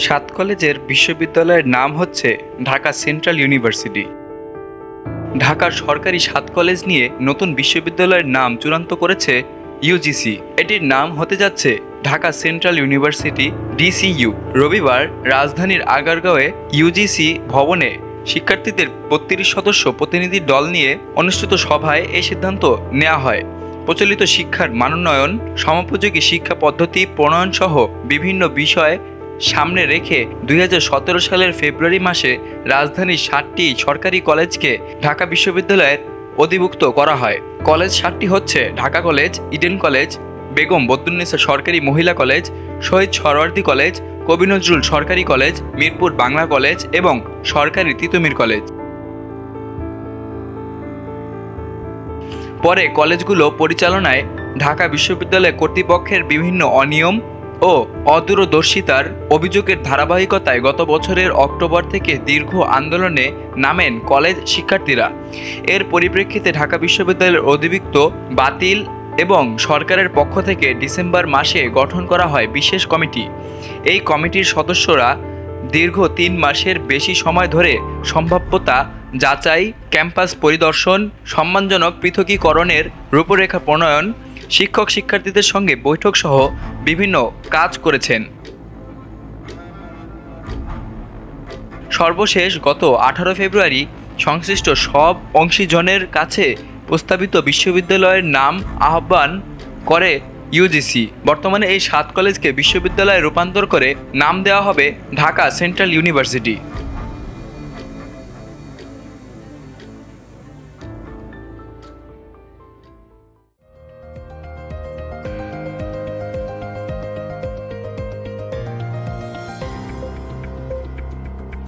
সাত কলেজের বিশ্ববিদ্যালয়ের নাম হচ্ছে ঢাকা সেন্ট্রাল ইউনিভার্সিটি। ঢাকার সরকারি সাত কলেজ নিয়ে নতুন বিশ্ববিদ্যালয়ের নাম চূড়ান্ত করেছে ইউজিসি এটির নাম হতে যাচ্ছে ঢাকা সেন্ট্রাল ইউনিভার্সিটি ডিসিইউ রবিবার রাজধানীর আগারগাঁওয়ে ইউজিসি ভবনে শিক্ষার্থীদের বত্রিশ সদস্য প্রতিনিধি দল নিয়ে অনুষ্ঠিত সভায় এই সিদ্ধান্ত নেওয়া হয়। প্রচলিত শিক্ষার মানোন্নয়ন, সমোপযোগী শিক্ষা পদ্ধতি প্রণয়ন সহ বিভিন্ন বিষয় সামনে রেখে দুই হাজার সতেরো সালের ফেব্রুয়ারি মাসে রাজধানীর সাতটি সরকারি কলেজকে ঢাকা বিশ্ববিদ্যালয়ের অধিভুক্ত করা হয়। কলেজ সাতটি হচ্ছে Dhaka college, Eden college, Begum Badrunnesa সরকারি মহিলা কলেজ, শহীদ সরওয়ার্দী কলেজ, কবি নজরুল সরকারি কলেজ, মিরপুর বাংলা কলেজ এবং সরকারি তিতুমির কলেজ। পরে কলেজগুলো পরিচালনায় ঢাকা বিশ্ববিদ্যালয় কর্তৃপক্ষের বিভিন্ন অনিয়ম ও অদূরদর্শিতার অভিযোগের ধারাবাহিকতায় গত বছরের অক্টোবর থেকে দীর্ঘ আন্দোলনে নামেন কলেজ শিক্ষার্থীরা। এর পরিপ্রেক্ষিতে ঢাকা বিশ্ববিদ্যালয়ের অধিভুক্ত, বাতিল এবং সরকারের পক্ষ থেকে ডিসেম্বর মাসে গঠন করা হয় বিশেষ কমিটি। এই কমিটির সদস্যরা দীর্ঘ তিন মাসের বেশি সময় ধরে সম্ভাব্যতা যাচাই, ক্যাম্পাস পরিদর্শন, সম্মানজনক পৃথকীকরণের রূপরেখা প্রণয়ন, শিক্ষক শিক্ষার্থীদের সঙ্গে বৈঠক সহ বিভিন্ন কাজ করেছেন। সর্বশেষ গত আঠারো ফেব্রুয়ারি সংশ্লিষ্ট সব অংশীজনের কাছে প্রস্তাবিত বিশ্ববিদ্যালয়ের নাম আহ্বান করে ইউজিসি। বর্তমানে এই সাত কলেজকে বিশ্ববিদ্যালয়ে রূপান্তর করে নাম দেওয়া হবে ঢাকা সেন্ট্রাল ইউনিভার্সিটি।